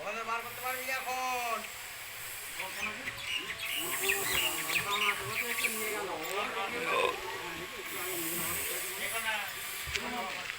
ভুলে বার করতে পারবি এখন Come on.